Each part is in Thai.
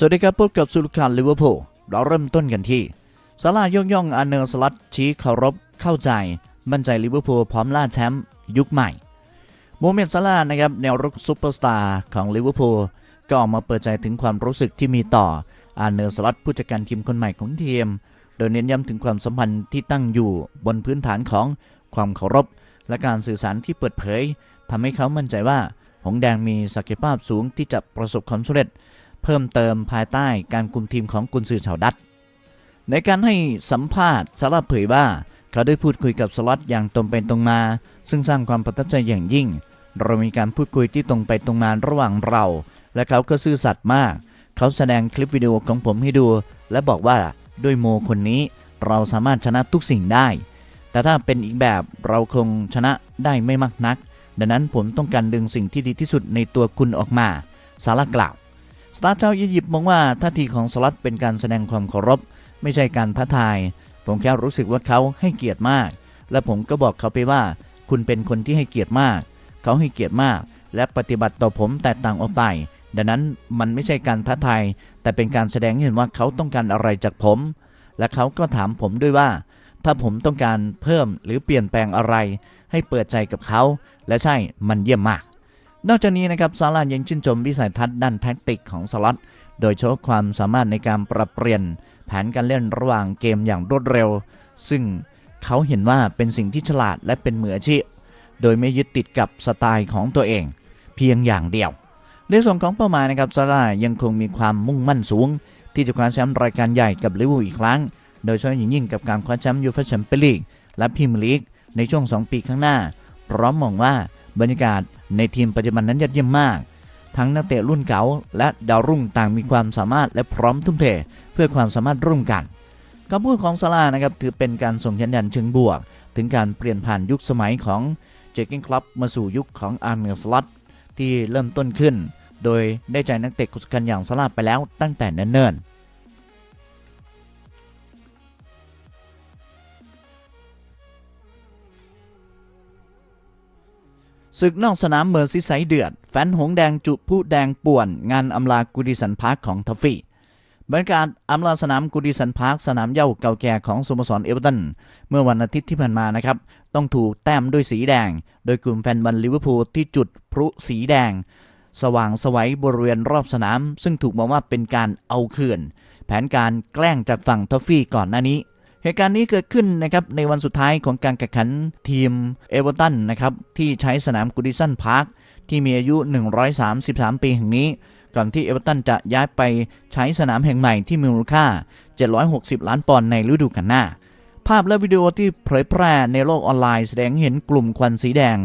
สวัสดีครับพบกับสุลคานลิเวอร์พูลเราเริ่มต้นกันที่ซาร่าย่องย่องอาเนอร์สลัดชี้เคารพเข้าใจมั่นใจลิเวอร์พูลพร้อมล่าแชมป์ยุคใหม่โมเมนต์ซาร่านะครับแนวรุกซูเปอร์สตาร์ของลิเวอร์พูลก็ออกมาเปิดใจถึงความรู้สึกที่มีต่ออาเนอร์สลัดผู้จัดการทีมคนใหม่ของทีมโดยเน้นย้ำถึงความสัมพันธ์ที่ตั้งอยู่บนพื้นฐานของความเคารพ และการสื่อสารที่เปิดเผยทำให้เขามั่นใจว่า หงส์แดงมีศักยภาพสูงที่จะประสบความสำเร็จ เพิ่มเติมภายใต้การคุมทีมของกุนซือชาวดัตในการให้สัมภาษณ์ซารเผยว่า เขาได้พูดคุยกับสล็อตอย่างตรงไปตรงมา ซึ่งสร้างความประทับใจอย่างยิ่ง เรามีการพูดคุยที่ตรงไปตรงมาระหว่างเรา และเขาก็ซื่อสัตย์มาก เขาแสดงคลิปวิดีโอของผมให้ดู และบอกว่าด้วยโมคนนี้เราสามารถชนะทุกสิ่งได้ แต่ถ้าเป็นอีกแบบเราคงชนะได้ไม่มากนัก ดังนั้นผมต้องการดึงสิ่งที่ดีที่สุดในตัวคุณออกมาซาร่ากล่าว สตาร์ชาวอียิปต์มองว่าท่าทีของสลัดเป็นการแสดงความเคารพ ไม่ใช่การท้าทาย ผมแค่รู้สึกว่าเขาให้เกียรติมาก และผมก็บอกเขาไปว่า คุณเป็นคนที่ให้เกียรติมาก เขาให้เกียรติมาก และปฏิบัติต่อผมแตกต่างออกไป ดังนั้นมันไม่ใช่การท้าทาย แต่เป็นการแสดงให้เห็นว่าเขาต้องการอะไรจากผม และเขาก็ถามผมด้วยว่า ถ้าผมต้องการเพิ่มหรือเปลี่ยนแปลงอะไร ให้เปิดใจกับเขา และใช่มันเยี่ยมมาก นอกจากนี้นะครับซาร่ายังชื่นชมวิสัยทัศน์ด้านแท็กติกของสล็อตโดยเฉพาะความสามารถในการปรับเปลี่ยนแผนการเล่นระหว่างเกมอย่างรวดเร็ว ซึ่งเขาเห็นว่าเป็นสิ่งที่ฉลาดและเป็นมืออาชีพ โดยไม่ยึดติดกับสไตล์ของตัวเอง เพียงอย่างเดียว ในส่วนของเป้าหมายนะครับซาร่ายังคงมีความมุ่งมั่นสูง ที่จะคว้าแชมป์รายการใหญ่กับลิเวอร์พูลอีกครั้ง โดยเฉพาะอย่างยิ่งกับการคว้าแชมป์ยูฟ่าแชมเปี้ยนลีกและพรีเมียร์ลีกในช่วง 2 ปีข้างหน้า พร้อมมองว่า บรรยากาศในทีมปัจจุบันนั้นยอดเยี่ยมมาก ทั้งนักเตะรุ่นเก่าและดาวรุ่งต่างมีความสามารถและพร้อมทุ่มเทเพื่อความสามารถร่วมกันคำพูดของซาร่านะครับถือเป็นการส่งสัญญาณเชิงบวก ถึงการเปลี่ยนผ่านยุคสมัยของเจคกิ้งคลับมาสู่ยุคของอาร์เนสลัตที่เริ่มต้นขึ้น โดยได้ใจนักเตะกุศกันอย่างซาร่าไปแล้วตั้งแต่เนิ่นๆ ศึกนอกสนามเมอร์ซิไซเดือด แฟนหงแดงจุผู้แดงป่วน งานอำลากุดิสันพาร์คของทัฟฟี่บรรยากาศอำลาสนามกุดิสันพาร์คสนามเย้าเก่าแก่ของสโมสรเอเวอร์ตันเมื่อวันอาทิตย์ที่ผ่านมานะครับ ต้องถูกแต้มด้วยสีแดง โดยกลุ่มแฟนบอลลิเวอร์พูลที่จุดพลุสีแดง สว่างสวัยบริเวณรอบสนาม ซึ่งถูกมองว่าเป็นการเอาคืน แผนการแกล้งจากฝั่งทัฟฟี่ก่อนหน้านี้ เหตุการณ์นี้เกิดขึ้นนะครับในวันสุดท้ายของการแข่งขันทีมเอเวอร์ตันนะครับที่ใช้สนามกูดิสันพาร์คที่มีอายุ 133 ปีแห่งนี้ ก่อนที่เอเวอร์ตันจะย้ายไปใช้สนามแห่งใหม่ที่มีมูลค่า 760 ล้านปอนด์ในฤดูกาลหน้า ภาพและวิดีโอที่เผยแพร่ในโลกออนไลน์แสดงเห็นกลุ่มควันสีแดง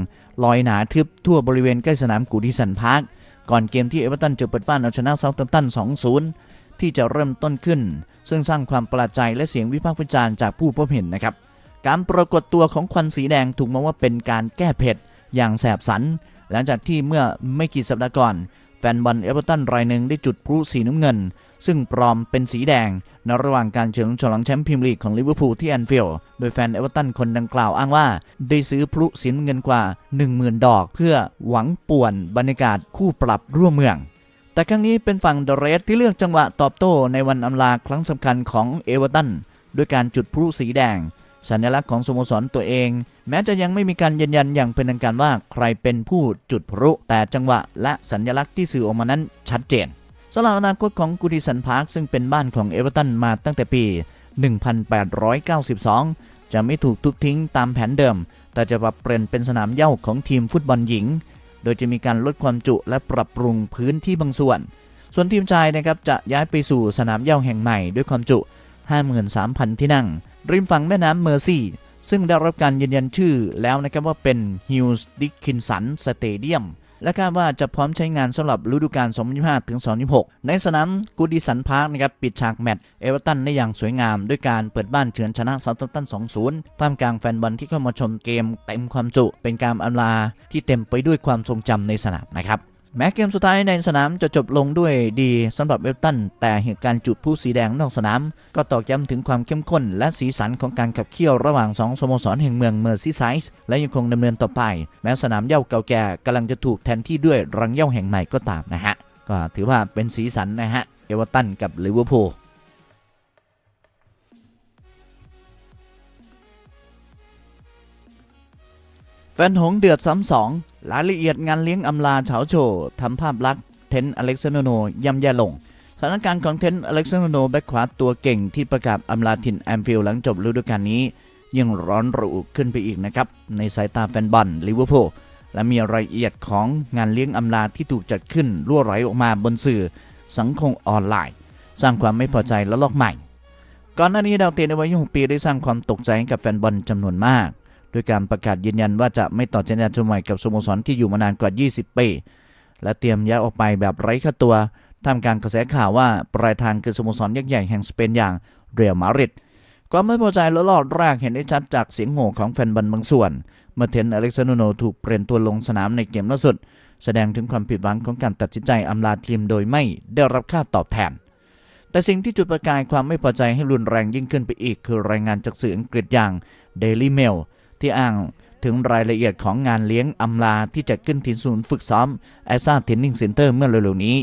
ลอยหนาทึบทั่วบริเวณใกล้สนามกูดิสันพาร์คก่อนเกมที่เอเวอร์ตันจะเปิดบ้านเอาชนะเซาท์แฮมป์ตัน 2-0 ที่จะเริ่มต้นขึ้น ซึ่งสร้างความประหลาดใจและเสียงวิพากษ์วิจารณ์จากผู้พบเห็นนะครับ การปรากฏตัวของควันสีแดงถูกมองว่าเป็นการแก้เผ็ดอย่างแสบสัน หลังจากที่เมื่อไม่กี่สัปดาห์ก่อน แฟนบอลเอเวอร์ตันรายหนึ่งได้จุดพลุสีน้ำเงิน ซึ่งปลอมเป็นสีแดงในระหว่างการเฉลิมฉลองแชมป์พรีเมียร์ลีกของลิเวอร์พูลที่แอนฟิลด์โดยแฟนเอเวอร์ตันคนดังกล่าวอ้างว่า ได้ซื้อพลุสีน้ำเงินกว่า 10,000 ดอก เพื่อหวังป่วนบรรยากาศคู่ปรับร่วมเมือง แต่ครั้งนี้เป็นฝั่งเดเรสที่เลือกจังหวะตอบโต้ในวันอำลาครั้งสำคัญของเอเวอร์ตันด้วยการจุดพลุสีแดง สัญลักษณ์ของสโมสรตัวเอง แม้จะยังไม่มีการยืนยันอย่างเป็นทางการว่าใครเป็นผู้จุดพลุแต่จังหวะและสัญลักษณ์ที่สื่อออกมานั้นชัดเจนสำหรับอนาคตของกูดิสันพาร์คซึ่งเป็นบ้านของเอเวอร์ตันมาตั้งแต่ปี 1892 จะไม่ถูกทุบทิ้งตามแผนเดิม แต่จะปรับเปลี่ยนเป็นสนามเย้าของทีมฟุตบอลหญิง โดยจะมีการลดความจุและปรับปรุงพื้นที่บางส่วน ส่วนทีมชายนะครับจะย้ายไปสู่สนามเย่าแห่งใหม่ด้วยความจุ 53,000 ที่นั่ง ริมฝั่งแม่น้ำเมอร์ซี่ ซึ่งได้รับการยืนยันชื่อแล้วนะครับว่าเป็นฮิลส์ดิคินสันสเตเดียม และคาดว่าจะพร้อมใช้งานสำหรับฤดูกาล 2025 ถึง 2026 ในสนามกูดิสันพาร์คนะครับปิดฉากแมตช์เอเวอร์ตันได้อย่างสวยงาม ด้วยการเปิดบ้านเฉือนชนะเซาท์แฮมป์ตัน 2-0 ท่ามกลางแฟนบอลที่เข้ามาชมเกมเต็มความจุ เป็นการอำลาที่เต็มไปด้วยความทรงจำในสนามนะครับ แม้เกมสุดท้ายในสนามจะจบลงด้วยดีสำหรับเอเวอร์ตัน แต่เหตุการณ์จุดผู้สีแดงนอกสนาม ก็ตอกย้ำถึงความเข้มข้น และสีสันของการขับเคี่ยวระหว่างสองสโมสรแห่งเมืองเมอร์ซีไซด์และยังคงดำเนินต่อไป แม้สนามเย้าเก่าแก่กำลังจะถูกแทนที่ด้วยรังเย้าแห่งใหม่ก็ตามนะฮะ ก็ถือว่าเป็นสีสันนะฮะเอเวอร์ตันกับลิเวอร์พูลแฟนหงเดือดซ้ำสอง รายละเอียดงานเลี้ยงอำลาเฉาโชว์ทำภาพลักษณ์เทนอเล็กซานโนย่ำแย่ลงสถานการณ์ของเทนอเล็กซานโนแบ็คขวาตัวเก่งที่ประกาศอำลาถิ่นแอมฟิลหลังจบฤดูกาลนี้ยังร้อนระอุขึ้นไปอีกนะครับ ในสายตาแฟนบอลลิเวอร์พูลและมีรายละเอียดของงานเลี้ยงอำลาที่ถูกจัดขึ้นรั่วไหลออกมาบนสื่อสังคมออนไลน์ สร้างความไม่พอใจและลอกใหม่ ก่อนหน้านี้ดาวเตะในวัย26ปีได้สร้างความตกใจให้กับแฟนบอลจำนวนมาก ด้วยการประกาศยืนยันว่าจะไม่ต่อสัญญาชมใหม่กับสโมสรที่อยู่มานานกว่า 20 ปี และเตรียมย้ายออกไปแบบไร้ค่าตัวท่ามกลางกระแสข่าวว่าปลายทางคือสโมสรยักษ์ใหญ่แห่งสเปนอย่างเรอัลมาดริดความไม่พอใจและลอดแรกเห็นได้ชัดจากเสียงโห่ของแฟนบอลบางส่วน เมื่อเทนอเล็กซานโนถูกเปลี่ยนตัวลงสนามในเกมล่าสุด แสดงถึงความผิดหวังของการตัดสินใจอำลาทีมโดยไม่ได้รับค่าตอบแทน แต่สิ่งที่จุดประกายความไม่พอใจให้รุนแรงยิ่งขึ้นไปอีก คือรายงานจากสื่ออังกฤษอย่าง Daily Mail ที่อ้างถึงรายละเอียดของงานเลี้ยงอำลาที่จัดขึ้นที่ศูนย์ฝึกซ้อมแอซ่าเทนนิงเซ็นเตอร์เมื่อเร็วๆนี้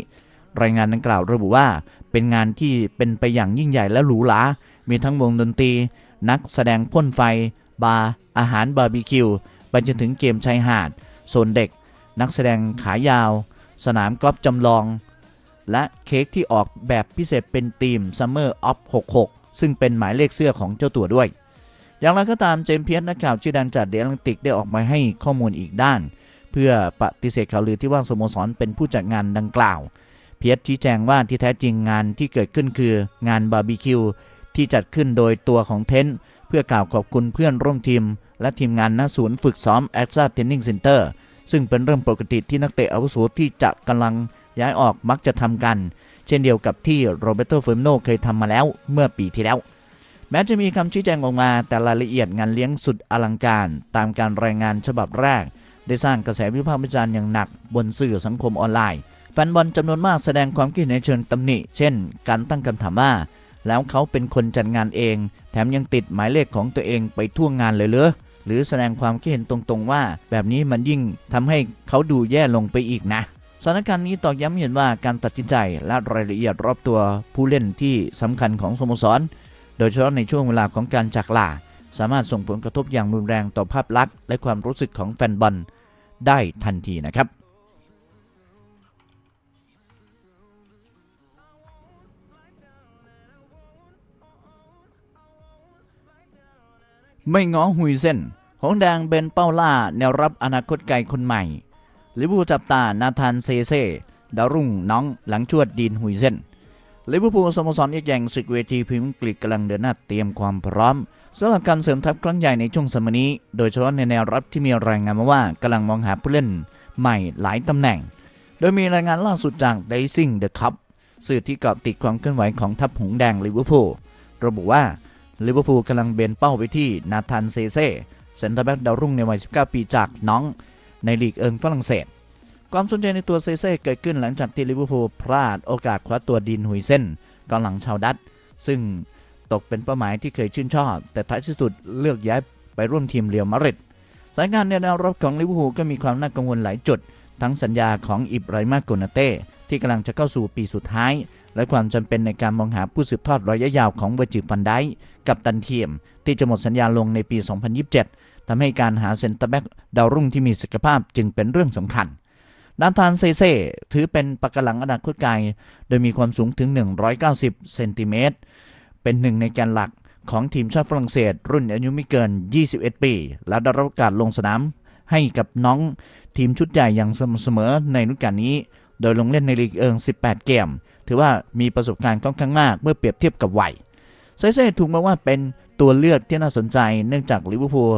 รายงานดังกล่าวระบุว่า เป็นงานที่เป็นไปอย่างยิ่งใหญ่และหรูหรา มีทั้งวงดนตรี นักแสดงพ่นไฟ บาร์ อาหารบาร์บีคิว ไปจนถึงเกมชายหาด โซนเด็ก นักแสดงขายาว สนามกอล์ฟจำลอง และเค้กที่ออกแบบพิเศษเป็นธีม Summer of 66 ซึ่งเป็นหมายเลขเสื้อของเจ้าตัวด้วย อย่างไรก็ตามเจมส์เพียสนักข่าวชื่อดังจากเดลังติกได้ออกมาให้ข้อมูลอีกด้าน เพื่อปฏิเสธข่าวลือที่ว่าสโมสรเป็นผู้จัดงานดังกล่าว เพียสชี้แจงว่าที่แท้จริงงานที่เกิดขึ้นคืองานบาร์บีคิวที่จัดขึ้นโดยตัวของเทนต์เพื่อกล่าวขอบคุณเพื่อนร่วมทีม และทีมงานณศูนย์ฝึกซ้อมแอ z ซ่าเทนนิงเซ็นเตอร์ซึ่งเป็นเรื่องปกติที่นักเตะอาวุโสที่จะกำลังย้ายออกมักจะทำกัน เช่นเดียวกับที่โรเบโตเฟอร์มโนเคยทำมาแล้วเมื่อปีที่แล้ว แม้จะมีคำชี้แจงออกมา แต่รายละเอียดงานเลี้ยงสุดอลังการ ตามการรายงานฉบับแรก ได้สร้างกระแสวิพากษ์วิจารณ์อย่างหนัก บนสื่อสังคมออนไลน์ แฟนบอลจำนวนมากแสดงความคิดเห็นในเชิงตำหนิ เช่น การตั้งคำถามว่า แล้วเขาเป็นคนจัดงานเอง แถมยังติดหมายเลขของตัวเองไปทั่วงานเลยเหรอหรือแสดงความคิดเห็นตรงๆว่า แบบนี้มันยิ่งทำให้เขาดูแย่ลงไปอีกนะสถานการณ์นี้ตอกย้ำเห็นว่าการตัดสินใจและรายละเอียดรอบตัวผู้เล่นที่สำคัญของสโมสร โดยเฉพาะในช่วงเวลาของการจากลาสามารถส่งผลกระทบอย่างรุนแรงต่อภาพลักษณ์และความรู้สึกของแฟนบอลได้ทันทีนะครับไม่ง้อหุยเส้นหงแดงเป็นเป้าล่าแนวรับอนาคตไกลคนใหม่ลิเวอร์พูจับตา นาธานเซเซดารุ่งน้องหลังชวดดีนหุยเส้น ลิเวอร์พูลสโมสรยักษ์ใหญ่ศึกเวทีพรีเมียร์ลีกกำลังเดินหน้าเตรียมความพร้อมสำหรับการเสริมทัพครั้งใหญ่ในช่วงสมัยนี้ โดยเฉพาะในแนวรับที่มีรายงานมาว่ากำลังมองหาผู้เล่นใหม่หลายตำแหน่ง โดยมีรายงานล่าสุดจาก Dazing the Cup สื่อที่เกาะติดความเคลื่อนไหวของทัพหงแดงลิเวอร์พูลระบุว่าลิเวอร์พูลกำลังเบนเป้าไปที่นาธานเซเซ่เซนเตอร์แบ็กดาวรุ่งในวัย 19 ปีจากน้อง ในลีกเอิงฝรั่งเศส ความสนใจในตัวเซเซ่เกิดขึ้นหลังจากที่ลิเวอร์พูลพลาดโอกาสคว้าตัวดินหุยเส้นกองหลังชาวดัตช์ซึ่งตกเป็นเป้าหมายที่เคยชื่นชอบ แต่ท้ายที่สุดเลือกย้ายไปร่วมทีมเรียวมาดริดสายงานในแนวรับของลิเวอร์พูลก็มีความน่ากังวลหลายจุด ทั้งสัญญาของอิบราฮิมาโกนาเต้ที่กำลังจะเข้าสู่ปีสุดท้าย และความจำเป็นในการมองหาผู้สืบทอดระยะยาวของเวอร์จิฟันไดกับตันเทียม ที่จะหมดสัญญาลงในปี 2027ทำให้การหาเซนเตอร์แบ็กดาวรุ่งที่มีศักยภาพจึงเป็นเรื่องสำคัญ นาธานเซเซถือเป็นปากกาหลังอนาคตไกล โดยมีความสูงถึง 190 เซนติเมตร เป็นหนึ่งในแกนหลักของทีมชาติฝรั่งเศส รุ่นอายุไม่เกิน 21 ปี และได้รับโอกาสลงสนามให้กับน้องทีมชุดใหญ่อย่างเสมอในฤดูกาลนี้ โดยลงเล่นในลีกเอิง 18 เกม ถือว่ามีประสบการณ์ค่อนข้างมากเมื่อเปรียบเทียบกับวัยเซเซถูกมองว่าเป็นตัวเลือกที่น่าสนใจเนื่องจากลิเวอร์พูล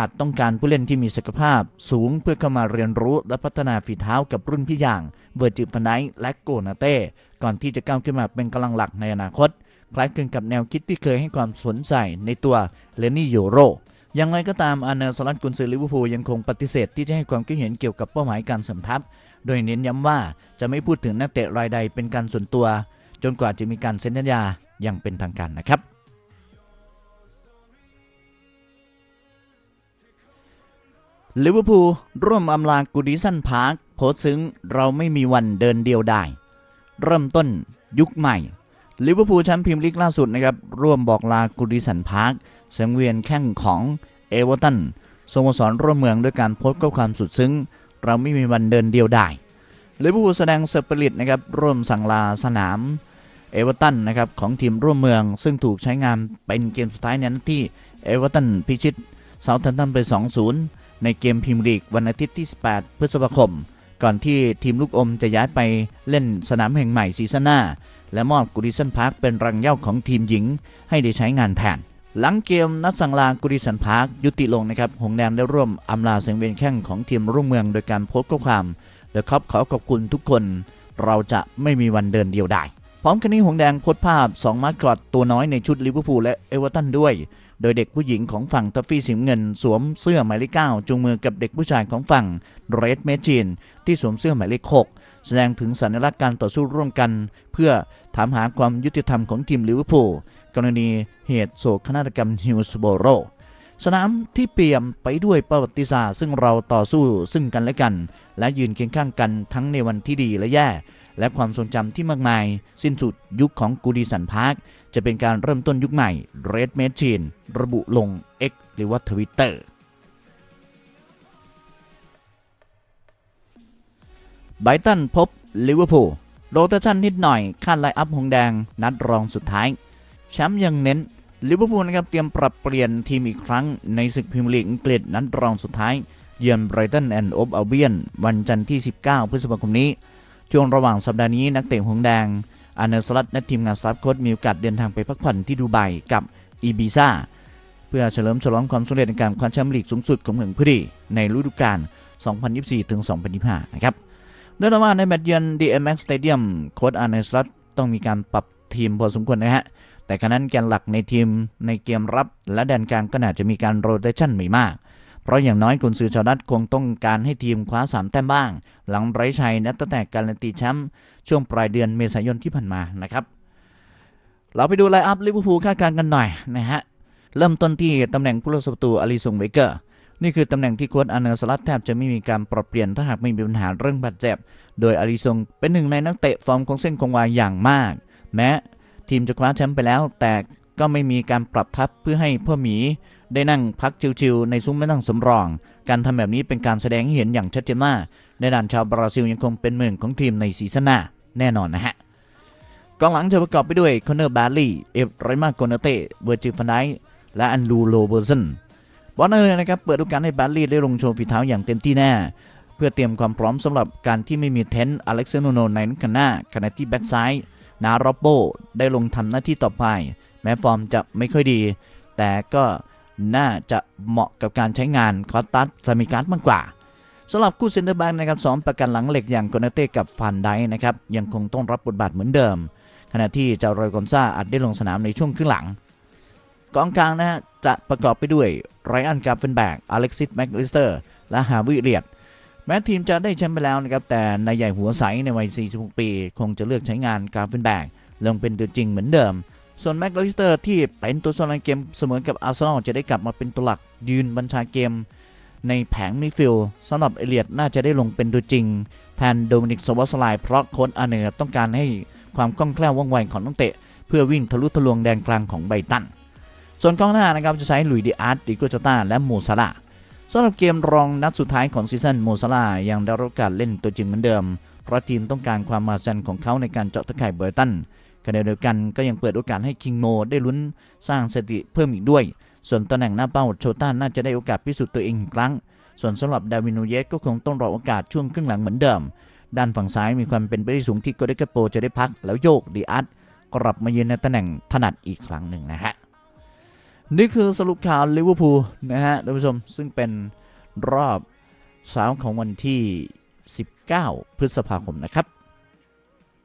อาจต้องการผู้เล่นที่มีศักยภาพสูงเพื่อเข้ามาเรียนรู้และพัฒนาฝีเท้ากับรุ่นพี่อย่างเวอร์จิฟันไดและโกนาเต้ก่อนที่จะก้าวขึ้นมาเป็นกำลังหลักในอนาคต คล้ายคลึงกับแนวคิดที่เคยให้ความสนใจในตัวเลนนี่โยโรอย่างไรก็ตามอาเนอร์สลัดกุนซือลิเวอร์พูลยังคงปฏิเสธที่จะให้ความคิดเห็นเกี่ยวกับเป้าหมายการสริมทัพโดยเน้นย้ำว่าจะไม่พูดถึงนักเตะรายใดเป็นการส่วนตัว จนกว่าจะมีการเซ็นสัญญาอย่างเป็นทางการนะครับ ลิเวอร์พูลร่วมอำลากูดิสันพาร์คโพสซึ้งเราไม่มีวันเดินเดียวได้ เริ่มต้นยุคใหม่ลิเวอร์พูลแชมป์พรีเมียร์ลีกล่าสุดนะครับ ร่วมบอกลากูดิสันพาร์คสังเวียนแข่งของเอเวอร์ตันสโมสรร่วมเมืองด้วยการโพสต์ข้อความสุดซึ้ง เราไม่มีวันเดินเดียวได้ลิเวอร์พูลแสดงสปิริตนะครับร่วมสั่งลาสนามเอเวอร์ตันนะครับของทีมร่วมเมือง ซึ่งถูกใช้งานเป็นเกมสุดท้ายในนัดที่เอเวอร์ตันพิชิตเซาท์แฮมป์ตันไป 2-0 ในเกมพรีเมียร์ลีกวันอาทิตย์ที่ 18 พฤษภาคม ก่อนที่ทีมลูกอมจะย้ายไปเล่นสนามแห่งใหม่ซีซั่นหน้า และมอบกูดิสันพาร์คเป็นรังเย้าของทีมหญิงให้ได้ใช้งานแทน หลังเกมนัดสังลากูดิสันพาร์คยุติลงนะครับ หงแดงได้ร่วมอำลาเสียงเวียนแข้งของทีมรุ่งเมืองโดยการโพสต์ข้อความเดอะคอปขอขอบคุณทุกคน เราจะไม่มีวันเดินเดียวได้ พร้อมกันนี้หงแดงโพสภาพ 2 มาสคอตตัวน้อยในชุดลิเวอร์พูลและเอเวอร์ตันด้วย โดยเด็กผู้หญิงของฝั่งทัฟฟี่สีเงิน สวมเสื้อหมายเลข9จูงมือกับเด็กผู้ชายของฝั่งเรดเมจินที่สวมเสื้อหมายเลข6แสดงถึงสัญลักษณ์การต่อสู้ร่วมกัน เพื่อถามหาความยุติธรรมของทีมลิเวอร์พูลกรณีเหตุโศกนาฏกรรมฮิวส์โบโรสนามที่เปี่ยมไปด้วยประวัติศาสตร์ซึ่งเราต่อสู้ซึ่งกันและกัน และยืนเคียงข้างกันทั้งในวันที่ดีและแย่ และความทรงจำที่มากมาย สิ้นสุดยุคของกูดีสันพาร์ค จะเป็นการเริ่มต้นยุคใหม่ Red m a c h i n ระบุลง X หรือว่า Twitter ไบรตันพบลิเวอร์พูลโรเตชันนิดหน่อยคาดไลอัพหงแดง นัดรองสุดท้าย แชมป์ยังเน้นลิเวอร์พูลนะครับเตรียมปรับเปลี่ยนทีมอีกครั้งในศึกพรีเมียร์ลีกอังกฤษนัดรองสุดท้าย เยือนไบรตันแอนด์โอบอัลเบียน วันจันทร์ที่ 19 พฤษภาคมนี้ ช่วงระหว่างสัปดาห์นี้นักเตะหงแดงอาเนสลัตและทีมงานสตาฟโค้ชมีโอกาสเดินทางไปพักผ่อนที่ดูไบกับอีบิซ่าเพื่อเฉลิมฉลองความสำเร็จในการคว้าแชมป์ลีกสูงสุดของเมืองพุรีในฤดูกาล 2024-2025 นะครับเนื่องจากว่าในแมตช์เยือน DMX Stadium โค้ชอาเนสลัตต้องมีการปรับทีมพอสมควรนะฮะ แต่ขณะนั้นแกนหลักในทีมในเกมรับและแดนกลางก็น่าจะมีการโรเตชันไม่มาก ราะอย่างน้อยกุนซือชาวดัตคงต้องการให้ทีมคว้า 3 แต้มบ้าง หลังไร้ชัยนัดตั้งแต่การันตีแชมป์ช่วงปลายเดือนเมษายนที่ผ่านมานะครับ เราไปดูไลน์อัพลิเวอร์พูลคาดการณ์กันหน่อยนะฮะเริ่มต้นที่ตำแหน่งผู้รักษาประตูอาริซงเวเกอร์นี่คือตำแหน่งที่โค้ชอาเนอร์สลัดแทบจะไม่มีการปรับเปลี่ยนถ้าหากไม่มีปัญหาเรื่องบาดเจ็บ โดยอาริซงเป็นหนึ่งในนักเตะฟอร์มของเส้นคงวาอย่างมาก แม้ทีมจะคว้าแชมป์ไปแล้ว แต่ก็ไม่มีการปรับทัพเพื่อให้พ่อหมี ได้นั่งพักชิวๆในซุ้มไม่นั่งสำรอง การทำแบบนี้เป็นการแสดงให้เห็นอย่างชัดเจนว่าในด่านชาวบราซิลยังคงเป็นเมืองของทีมในซีซั่นหน้าแน่นอนนะฮะกองหลังจะประกอบไปด้วยคอนเนอร์บาร์ลีย์เอฟไรมาโกนาเต้เวอร์จิฟันไดและอันลูโลเบอร์สันบอลเนอร์นะครับเปิดโอกาสให้บาร์ลีย์ได้ลงโชว์ฝีเท้าอย่างเต็มที่แน่เพื่อเตรียมความพร้อมสำหรับการที่ไม่มีเทนต์อเล็กซานโนในนัดกันหน้าขณะที่แบ็กซ้ายนาโรโบได้ลงทำหน้าที่ต่อไป แม้ฟอร์มจะไม่ค่อยดี แต่ก็ น่าจะเหมาะกับการใช้งานคอตัสซามิการ์ดมากกว่าสำหรับคู่เซนเตอร์แบ็กนะครับสองประกันหลังเหล็กอย่างโกนาเต้กับฟันไดนะครับยังคงต้องรับบทบาทเหมือนเดิม ขณะที่เจ้ารอยกอนซาอาจได้ลงสนามในช่วงครึ่งหลังกองกลางนะฮะจะประกอบไปด้วยไรอันกาเฟนแบกอเล็กซิสแม็กลิสเตอร์ และฮาวิเรียดแม้ทีมจะได้แชมป์ไปแล้วนะครับ แต่นายใหญ่หัวใสในวัย 46 ปี คงจะเลือกใช้งานกาเฟนแบกลงเป็นตัวจริงเหมือนเดิม ส่วนแม็กลิสเตอร์ที่เป็นตัวสำรองเกมเสมอกับอาร์เซนอลจะได้กลับมาเป็นตัวหลักยืนบัญชาเกม ในแผงมิดฟิลด์สำหรับเอเลียดน่าจะได้ลงเป็นตัวจริง แทนโดมินิกสวอสไลเพราะโค้ชอาเนอร์ต้องการให้ความคล่องแคล่วว่องไวของนักเตะ เพื่อวิ่งทะลุทะลวงแดนกลางของไบตัน ส่วนกองหน้านะครับจะใช้ลุยดิอาร์ตดิโกจาตาและโมซาลาสำหรับเกมรองนัดสุดท้ายของซีซั่นโมซาลายังได้รับกาสเล่นตัวจริงเหมือนเดิม เพราะทีมต้องการความมาซันของเขาในการเจาะตะข่ายไบอร์ตัน ขณะเดียวกันก็ยังเปิดโอกาสให้คิงโมได้ลุ้นสร้างสถิติเพิ่มอีกด้วย ส่วนตำแหน่งหน้าเป้าโชต้าน่าจะได้โอกาสพิสูจน์ตัวเองอีกครั้ง ส่วนสำหรับดาวินูเยสก็คงต้องรอโอกาสช่วงครึ่งหลังเหมือนเดิม ด้านฝั่งซ้ายมีความเป็นไปได้สูงที่โกเดกโปจะได้พักแล้วโยกดีอาร์ตกลับมายืนในตำแหน่งถนัดอีกครั้งหนึ่งนะฮะนี่คือสรุปข่าวลิเวอร์พูลนะฮะท่านผู้ชมซึ่งเป็นรอบเช้าของวันที่ 19 พฤษภาคมนะครับ